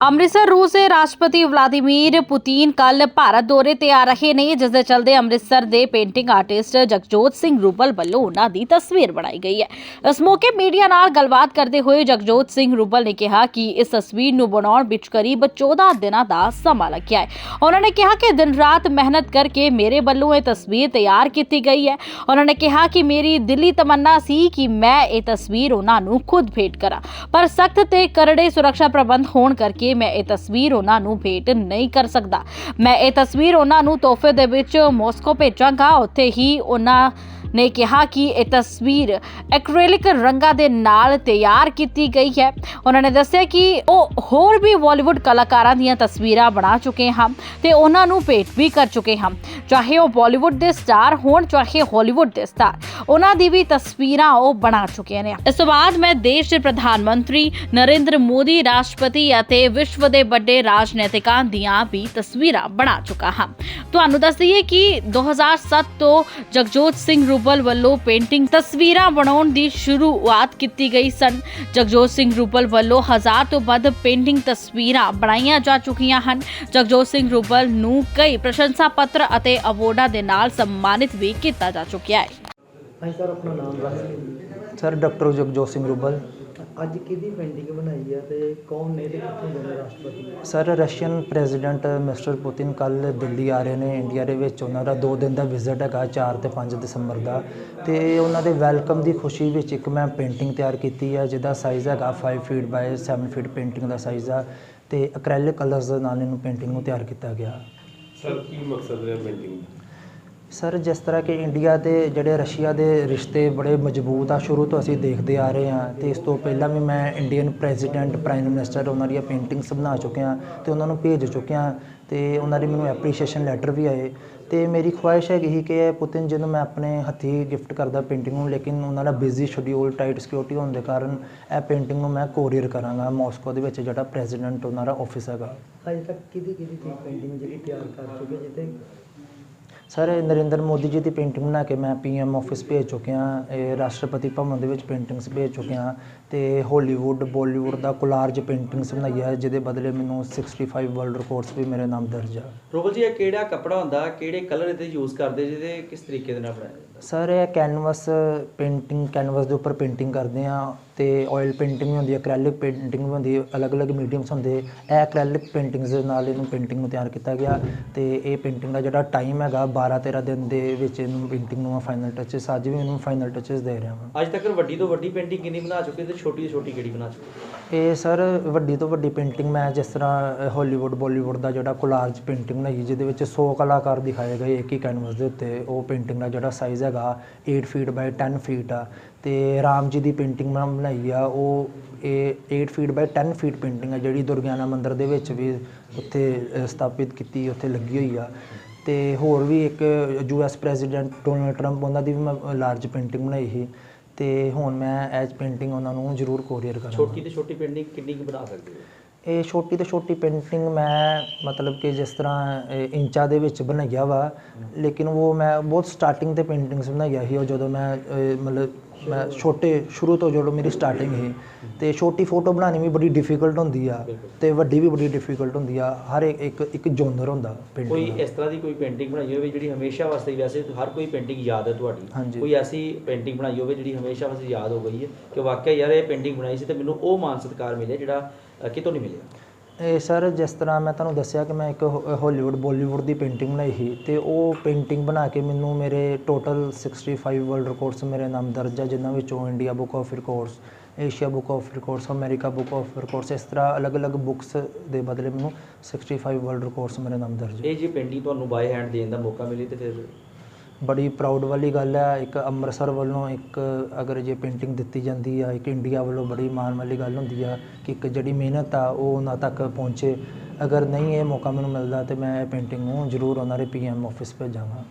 ਅੰਮ੍ਰਿਤਸਰ ਰੂਸ ਦੇ ਰਾਸ਼ਟਰਪਤੀ ਵਲਾਦੀਮੀਰ ਪੁਤਿਨ ਕੱਲ ਭਾਰਤ ਦੌਰੇ ਤੇ ਆ ਰਹੇ ਨੇ, ਜਿਸ ਦੇ ਚਲਦੇ ਅੰਮ੍ਰਿਤਸਰ ਦੇ ਪੇਂਟਿੰਗ ਆਰਟਿਸਟ ਜਗਜੋਤ ਸਿੰਘ ਰੂਬਲ ਵੱਲੋਂ ਉਹਨਾਂ ਦੀ ਤਸਵੀਰ ਬਣਾਈ ਗਈ ਹੈ। ਇਸ ਮੌਕੇ ਮੀਡੀਆ ਨਾਲ ਗੱਲਬਾਤ ਕਰਦੇ ਹੋਏ ਜਗਜੋਤ ਸਿੰਘ ਰੂਬਲ ਨੇ ਕਿਹਾ ਕਿ ਇਸ ਤਸਵੀਰ ਨੂੰ ਬਣਾਉਣ ਵਿੱਚ ਕਰੀਬ 14 ਦਿਨਾਂ ਦਾ ਸਮਾਂ ਲੱਗਿਆ ਹੈ। ਉਹਨਾਂ ਨੇ ਕਿਹਾ ਕਿ ਦਿਨ ਰਾਤ ਮਿਹਨਤ ਕਰਕੇ ਮੇਰੇ ਵੱਲੋਂ ਇਹ ਤਸਵੀਰ ਤਿਆਰ ਕੀਤੀ ਗਈ ਹੈ। ਉਹਨਾਂ ਨੇ ਕਿਹਾ ਕਿ ਮੇਰੀ ਦਿਲੀ ਤਮੰਨਾ ਸੀ ਕਿ ਮੈਂ ਇਹ ਤਸਵੀਰ ਉਹਨਾਂ ਨੂੰ ਖੁਦ ਭੇਟ ਕਰਾਂ। ਪਰ ਸਖਤ ਤੇ ਕਰੜੇ ਸੁਰੱਖਿਆ ਪ੍ਰਬੰਧ ਹੋਣ ਕਰਕੇ ਮੈਂ ਇਹ ਤਸਵੀਰ ਉਹਨਾਂ ਨੂੰ ਭੇਟ ਨਹੀਂ ਕਰ ਸਕਦਾ। ਮੈਂ ਇਹ ਤਸਵੀਰ ਉਹਨਾਂ ਨੂੰ ਤੋਹਫੇ ਦੇ ਵਿੱਚ ਮਾਸਕੋ ਭੇਜਾਂਗਾ। ਉੱਥੇ ਹੀ ਉਹਨਾਂ ਨੇ ਕਿਹਾ ਕਿ ਇਹ ਤਸਵੀਰ ਐਕ੍ਰੀਲਿਕ ਰੰਗਾਂ ਦੇ ਨਾਲ ਤਿਆਰ ਕੀਤੀ ਗਈ ਹੈ। ਉਹਨਾਂ ਨੇ ਦੱਸਿਆ ਕਿ ਉਹ ਹੋਰ ਵੀ ਬਾਲੀਵੁੱਡ ਕਲਾਕਾਰਾਂ ਦੀਆਂ ਤਸਵੀਰਾਂ ਬਣਾ ਚੁੱਕੇ ਹਨ ਤੇ ਉਹਨਾਂ ਨੂੰ ਭੇਟ ਵੀ ਕਰ ਚੁੱਕੇ ਹਨ। ਚਾਹੇ ਉਹ ਬਾਲੀਵੁੱਡ ਦੇ ਸਟਾਰ ਹੋਣ, ਚਾਹੇ ਹਾਲੀਵੁੱਡ ਦੇ ਸਟਾਰ, ਉਹਨਾਂ ਦੀ ਵੀ ਤਸਵੀਰਾਂ ਉਹ ਬਣਾ ਚੁੱਕੇ ਨੇ। ਇਸ ਤੋਂ ਬਾਅਦ ਮੈਂ ਦੇਸ਼ ਦੇ ਪ੍ਰਧਾਨ ਮੰਤਰੀ ਨਰਿੰਦਰ ਮੋਦੀ, ਰਾਸ਼ਟਰਪਤੀ ਅਤੇ ਵਿਸ਼ਵ ਦੇ ਵੱਡੇ ਰਾਜਨੀਤਿਕਾਂ ਦੀਆਂ ਵੀ ਤਸਵੀਰਾਂ ਬਣਾ ਚੁੱਕਾ ਹਾਂ। ਤੁਹਾਨੂੰ ਦੱਸ ਦਈਏ ਕਿ 2007 ਤੋਂ ਜਗਜੋਤ ਸਿੰਘ ਰੂਬਲ ਵੱਲੋਂ ਪੇਂਟਿੰਗ ਤਸਵੀਰਾਂ ਬਣਾਉਣ ਦੀ ਸ਼ੁਰੂਆਤ ਕੀਤੀ ਗਈ ਸਨ। ਜਗਜੋਤ ਸਿੰਘ ਰੂਬਲ ਵੱਲੋਂ ਹਜ਼ਾਰ ਤੋਂ ਵੱਧ ਪੇਂਟਿੰਗ ਤਸਵੀਰਾਂ ਬਣਾਈਆਂ ਜਾ ਚੁੱਕੀਆਂ ਹਨ। ਜਗਜੋਤ ਸਿੰਘ ਰੂਬਲ ਨੂੰ ਕਈ ਪ੍ਰਸ਼ੰਸਾ ਪੱਤਰ ਅਤੇ ਅਵਾਰਡਾਂ ਦੇ ਨਾਲ ਸਨਮਾਨਿਤ ਵੀ ਕੀਤਾ ਜਾ ਚੁੱਕਿਆ ਹੈ। ਸਰ, ਆਪਣਾ ਨਾਮ ਸਰ, ਡਾਕਟਰ ਜਗਜੋਤ ਸਿੰਘ ਰੂਬਲ ਅੱਜ ਕਿਹਦੀ ਪੇਂਟਿੰਗ ਬਣਾਈ ਹੈ ਤੇ ਕੌਣ ਨੇ ਤੇ ਕਿੱਥੋਂ ਦੇ ਨੇ ਰਾਸ਼ਟਰਪਤੀ? Sir Russian president mister Putin ਕੱਲ ਦਿੱਲੀ ਆ ਰਹੇ ਨੇ ਇੰਡੀਆ ਦੇ ਵਿੱਚ। ਉਹਨਾਂ ਦਾ 2 ਦਿਨ ਦਾ ਵਿਜ਼ਿਟ ਹੈਗਾ 4 ਤੇ 5 ਦਸੰਬਰ ਦਾ। ਤੇ ਉਹਨਾਂ ਦੇ ਵੈਲਕਮ ਦੀ ਖੁਸ਼ੀ ਵਿੱਚ ਇੱਕ ਮੈਂ ਪੇਂਟਿੰਗ ਤਿਆਰ ਕੀਤੀ ਹੈ ਜਿਹਦਾ ਸਾਈਜ਼ ਹੈਗਾ 5 ਫੀਟ ਬਾਈ 7 ਫੀਟ ਪੇਂਟਿੰਗ ਦਾ ਸਾਈਜ਼ ਆ। ਤੇ ਐਕ੍ਰੈਲਿਕ ਕਲਰਸ ਦੇ ਨਾਲ ਇਹਨੂੰ ਪੇਂਟਿੰਗ ਨੂੰ ਤਿਆਰ ਕੀਤਾ ਗਿਆ। ਸਰ ਕੀ ਮਕਸਦ ਹੈ ਪੇਂਟਿੰਗ ਦਾ? ਸਰ, ਜਿਸ ਤਰ੍ਹਾਂ ਕਿ ਇੰਡੀਆ ਦੇ ਜਿਹੜੇ ਰਸ਼ੀਆ ਦੇ ਰਿਸ਼ਤੇ ਬੜੇ ਮਜ਼ਬੂਤ ਆ, ਸ਼ੁਰੂ ਤੋਂ ਅਸੀਂ ਦੇਖਦੇ ਆ ਰਹੇ ਹਾਂ ਤੇ ਇਸ ਤੋਂ ਪਹਿਲਾਂ ਵੀ ਮੈਂ ਇੰਡੀਅਨ ਪ੍ਰੈਜ਼ੀਡੈਂਟ ਪ੍ਰਾਈਮ ਮਿਨਿਸਟਰ ਉਹਨਾਂ ਦੀਆਂ ਪੇਂਟਿੰਗਸ ਬਣਾ ਚੁੱਕਿਆ ਤੇ ਉਹਨਾਂ ਨੂੰ ਭੇਜ ਚੁੱਕਿਆ ਤੇ ਉਹਨਾਂ ਦੀ ਮੈਨੂੰ ਐਪਰੀਸ਼ੀਏਸ਼ਨ ਲੈਟਰ ਵੀ ਆਏ ਤੇ ਮੇਰੀ ਖੁਆਇਸ਼ ਹੈਗੀ ਸੀ ਕਿ ਇਹ ਪੁਤਿਨ ਜੀ ਨੂੰ ਮੈਂ ਆਪਣੇ ਹੱਥੀਂ ਗਿਫਟ ਕਰਦਾ ਪੇਂਟਿੰਗ ਨੂੰ, ਲੇਕਿਨ ਉਹਨਾਂ ਦਾ ਬਿਜ਼ੀ ਸ਼ਡਿਊਲ ਟਾਈਟ ਸਿਕਿਉਰਿਟੀ ਹੋਣ ਦੇ ਕਾਰਨ ਇਹ ਪੇਂਟਿੰਗ ਨੂੰ ਮੈਂ ਕੋਰੀਅਰ ਕਰਾਂਗਾ ਮਾਸਕੋ ਦੇ ਵਿੱਚ ਜਿਹੜਾ ਪ੍ਰੈਜ਼ੀਡੈਂਟ ਉਹਨਾਂ ਦਾ ਆਫਿਸ ਹੈਗਾ। ਅਜੇ ਤੱਕ ਕਿਹਦੀ ਕਿਹਦੀ ਪੇਂਟਿੰਗ ਜਿਹੜੀ ਤਿਆਰ ਕਰ ਚੁੱਕੇ ਜਿੱਤੇ ਸਰ ਨਰਿੰਦਰ ਮੋਦੀ ਜੀ ਦੀ ਪੇਂਟਿੰਗ ਬਣਾ ਕੇ ਮੈਂ ਪੀਐਮ ਆਫਿਸ ਭੇਜ ਚੁੱਕਿਆ ਇਹ ਰਾਸ਼ਟਰਪਤੀ ਭਵਨ ਦੇ ਵਿੱਚ ਪੇਂਟਿੰਗਸ ਭੇਜ ਚੁੱਕਿਆ ਤੇ ਹਾਲੀਵੁੱਡ ਬਾਲੀਵੁੱਡ ਦਾ ਕੋਲਾਰਜ ਪੇਂਟਿੰਗਸ ਬਣਾਈ ਹੈ ਜਿਹਦੇ ਬਦਲੇ ਮੈਨੂੰ 65 ਵਰਲਡ ਰਿਕਾਰਡਸ ਵੀ ਮੇਰੇ ਨਾਮ ਦਰਜ ਆ। ਰੋਬਲ ਜੀ, ਇਹ ਕਿਹੜਾ ਕੱਪੜਾ ਹੁੰਦਾ, ਕਿਹੜੇ ਕਲਰ ਇਹਦੇ ਯੂਜ਼ ਕਰਦੇ, ਜਿਹਦੇ ਕਿਸ ਤਰੀਕੇ ਦੇ ਨਾਲ ਬਣਾਇਆ ਸਰ ਇਹ ਕੈਨਵਸ ਪੇਂਟਿੰਗ ਕੈਨਵਸ ਦੇ ਉੱਪਰ ਪੇਂਟਿੰਗ ਕਰਦੇ ਆ ਤੇ ਆਇਲ ਪੇਂਟਿੰਗ ਵੀ ਹੁੰਦੀ ਹੈ ਐਕ੍ਰੈਲਿਕ ਪੇਂਟਿੰਗ ਵੀ ਹੁੰਦੀ ਹੈ, ਅਲੱਗ-ਅਲੱਗ ਮੀਡੀਅਮਸ ਹੁੰਦੇ ਇਹ ਐਕ੍ਰੈਲਿਕ ਪੇਂਟਿੰਗਸ ਦੇ ਨਾਲ ਇਹਨੂੰ ਪੇਂਟਿੰਗ ਨੂੰ ਤਿਆਰ ਕੀਤਾ ਗਿਆ ਤੇ ਇਹ ਪੇਂਟਿੰਗ ਦਾ ਜਿਹੜਾ ਟਾਈਮ ਹੈਗਾ 12-13 ਦਿਨ ਦੇ ਵਿੱਚ ਇਹਨੂੰ ਪੇਂਟਿੰਗ ਨੂੰ ਫਾਈਨਲ ਟੱਚਸ ਅੱਜ ਵੀ ਇਹਨੂੰ ਫਾਈਨਲ ਟੱਚਸ ਦੇ ਰਿਹਾ ਹਾਂ ਅੱਜ ਤੱਕ ਵੱਡੀ ਤੋਂ ਵੱਡੀ ਪੇਂਟਿੰਗ ਕਿੰਨੀ ਬਣਾ ਚੁੱਕੇ ਤੇ ਛੋਟੀ ਤੋਂ ਛੋਟੀ ਕਿਹੜੀ ਬਣਾ ਚੁੱਕੇ? ਇਹ ਸਰ ਵੱਡੀ ਤੋਂ ਵੱਡੀ ਪੇਂਟਿੰਗ ਮੈਂ ਜਿਸ ਤਰ੍ਹਾਂ ਹਾਲੀਵੁੱਡ ਬਾਲੀਵੁੱਡ ਦਾ ਜਿਹੜਾ ਕੋਲਾਰਜ ਪੇਂਟਿੰਗ ਬਣਾਈ ਜਿਹਦੇ ਵਿੱਚ 100 ਕਲਾਕਾਰ ਦਿਖਾਏ ਗਏ ਇੱਕ ਹੀ ਕੈਨਵਸ ਦੇ ਉੱਤੇ, ਉਹ ਪੇਂਟਿੰਗ ਦਾ ਜਿਹੜਾ ਸਾਈਜ਼ ਹੈਗਾ 8 ਫੀਟ ਬਾਈ 10 ਫੀਟ ਆ ਤੇ ਰਾਮ ਜੀ ਦੀ ਪੇਂਟਿੰਗ ਮੈਂ ਬਣਾਈ ਆ, ਉਹ ਇਹ 8 ਫੀਟ ਬਾਈ 10 ਫੀਟ ਪੇਂਟਿੰਗ ਆ ਜਿਹੜੀ ਦੁਰਗਿਆਨਾ ਮੰਦਿਰ ਦੇ ਵਿੱਚ ਵੀ ਉੱਥੇ ਸਥਾਪਿਤ ਕੀਤੀ, ਉੱਥੇ ਲੱਗੀ ਹੋਈ ਆ ਤੇ ਹੋਰ ਵੀ ਇੱਕ ਯੂਐਸ ਪ੍ਰੈਜ਼ੀਡੈਂਟ ਡੋਨਲਡ ਟਰੰਪ ਉਹਨਾਂ ਦੀ ਵੀ ਮੈਂ ਲਾਰਜ ਪੇਂਟਿੰਗ ਬਣਾਈ ਸੀ। ਤੇ ਹੁਣ ਮੈਂ ਐਜ ਪੇਂਟਿੰਗ ਉਹਨਾਂ ਨੂੰ ਜ਼ਰੂਰ ਕੋਰੀਅਰ ਕਰਾਂਗਾ। ਛੋਟੀ ਤੋਂ ਛੋਟੀ ਪੇਂਟਿੰਗ ਕਿੰਨੀ ਕੁ ਬਣਾ ਸਕਦੇ ਹੋ? ਇਹ ਛੋਟੀ ਤੋਂ ਛੋਟੀ ਪੇਂਟਿੰਗ ਮੈਂ ਮਤਲਬ ਕਿ ਜਿਸ ਤਰ੍ਹਾਂ ਇੰਚਾਂ ਦੇ ਵਿੱਚ ਬਣਾਈਆ ਵਾ ਲੇਕਿਨ ਉਹ ਮੈਂ ਬਹੁਤ ਸਟਾਰਟਿੰਗ ਤੇ ਪੇਂਟਿੰਗਸ ਬਣਾਈਆ ਸੀ ਉਹ ਜਦੋਂ ਮੈਂ ਮਤਲਬ ਮੈਂ ਛੋਟੇ ਸ਼ੁਰੂ ਤੋਂ ਜਦੋਂ ਮੇਰੀ ਸਟਾਰਟਿੰਗ ਸੀ ਤੇ ਛੋਟੀ ਫੋਟੋ ਬਣਾਉਣੀ ਵੀ ਬੜੀ ਡਿਫਿਕਲਟ ਹੁੰਦੀ ਆ ਤੇ ਵੱਡੀ ਵੀ ਬੜੀ ਡਿਫਿਕਲਟ ਹੁੰਦੀ ਆ ਹਰ ਇੱਕ ਇੱਕ ਇੱਕ ਜੋਨਰ ਹੁੰਦਾ ਕੋਈ ਪੇਂਟਿੰਗ ਇਸ ਤਰ੍ਹਾਂ ਦੀ ਕੋਈ ਪੇਂਟਿੰਗ ਬਣਾਈ ਹੋਵੇ ਜਿਹੜੀ ਹਮੇਸ਼ਾ ਵਾਸਤੇ ਵੈਸੇ ਹਰ ਕੋਈ ਪੇਂਟਿੰਗ ਯਾਦ ਹੈ ਤੁਹਾਡੀ। ਹਾਂਜੀ। ਕੋਈ ਐਸੀ ਪੇਂਟਿੰਗ ਬਣਾਈ ਹੋਵੇ ਜਿਹੜੀ ਹਮੇਸ਼ਾ ਵਾਸਤੇ ਯਾਦ ਹੋ ਗਈ ਹੈ ਕਿ ਵਾਕਿਆ ਯਾਰ ਇਹ ਪੇਂਟਿੰਗ ਬਣਾਈ ਸੀ ਤੇ ਮੈਨੂੰ ਉਹ ਮਾਨ ਸਤਿਕਾਰ ਮਿਲਿਆ ਜਿਹੜਾ ਅ, ਕਿਤੋਂ ਨਹੀਂ ਮਿਲਿਆ? ਇਹ ਸਰ, ਜਿਸ ਤਰ੍ਹਾਂ ਮੈਂ ਤੁਹਾਨੂੰ ਦੱਸਿਆ ਕਿ ਮੈਂ ਇੱਕ ਹਾਲੀਵੁੱਡ ਬੋਲੀਵੁੱਡ ਦੀ ਪੇਂਟਿੰਗ ਬਣਾਈ ਸੀ ਅਤੇ ਉਹ ਪੇਂਟਿੰਗ ਬਣਾ ਕੇ ਮੈਨੂੰ ਮੇਰੇ ਟੋਟਲ 65 ਵਰਲਡ ਰਿਕਾਰਡਸ ਮੇਰੇ ਨਾਮ ਦਰਜ ਹੈ ਜਿਨ੍ਹਾਂ ਵਿੱਚੋਂ India book of records Asia book of records America book of records ਇਸ ਤਰ੍ਹਾਂ ਅਲੱਗ-ਅਲੱਗ ਬੁੱਕਸ ਦੇ ਬਦਲੇ ਮੈਨੂੰ 65 ਵਰਲਡ ਰਿਕਾਰਡਸ ਮੇਰੇ ਨਾਮ ਦਰਜ ਹੈ ਇਹ ਜੇ ਪੇਂਟਿੰਗ ਤੁਹਾਨੂੰ ਬਾਏ ਹੈਂਡ ਦੇਣ ਦਾ ਮੌਕਾ ਮਿਲੇ ਤੇ ਫਿਰ ਬੜੀ ਪ੍ਰਾਊਡ ਵਾਲੀ ਗੱਲ ਹੈ, ਇੱਕ ਅੰਮ੍ਰਿਤਸਰ ਵੱਲੋਂ ਇੱਕ ਅਗਰ ਜੇ ਪੇਂਟਿੰਗ ਦਿੱਤੀ ਜਾਂਦੀ ਆ, ਇੱਕ ਇੰਡੀਆ ਵੱਲੋਂ ਬੜੀ ਮਾਣ ਵਾਲੀ ਗੱਲ ਹੁੰਦੀ ਆ ਕਿ ਇੱਕ ਜਿਹੜੀ ਮਿਹਨਤ ਆ, ਉਹ ਉਹਨਾਂ ਤੱਕ ਪਹੁੰਚੇ। ਅਗਰ ਨਹੀਂ ਇਹ ਮੌਕਾ ਮੈਨੂੰ ਮਿਲਦਾ ਤੇ ਮੈਂ ਇਹ ਪੇਂਟਿੰਗ ਨੂੰ ਜ਼ਰੂਰ ਉਹਨਾਂ ਦੇ ਪੀਐਮ ਆਫਿਸ ਭੇਜਾਂਗਾ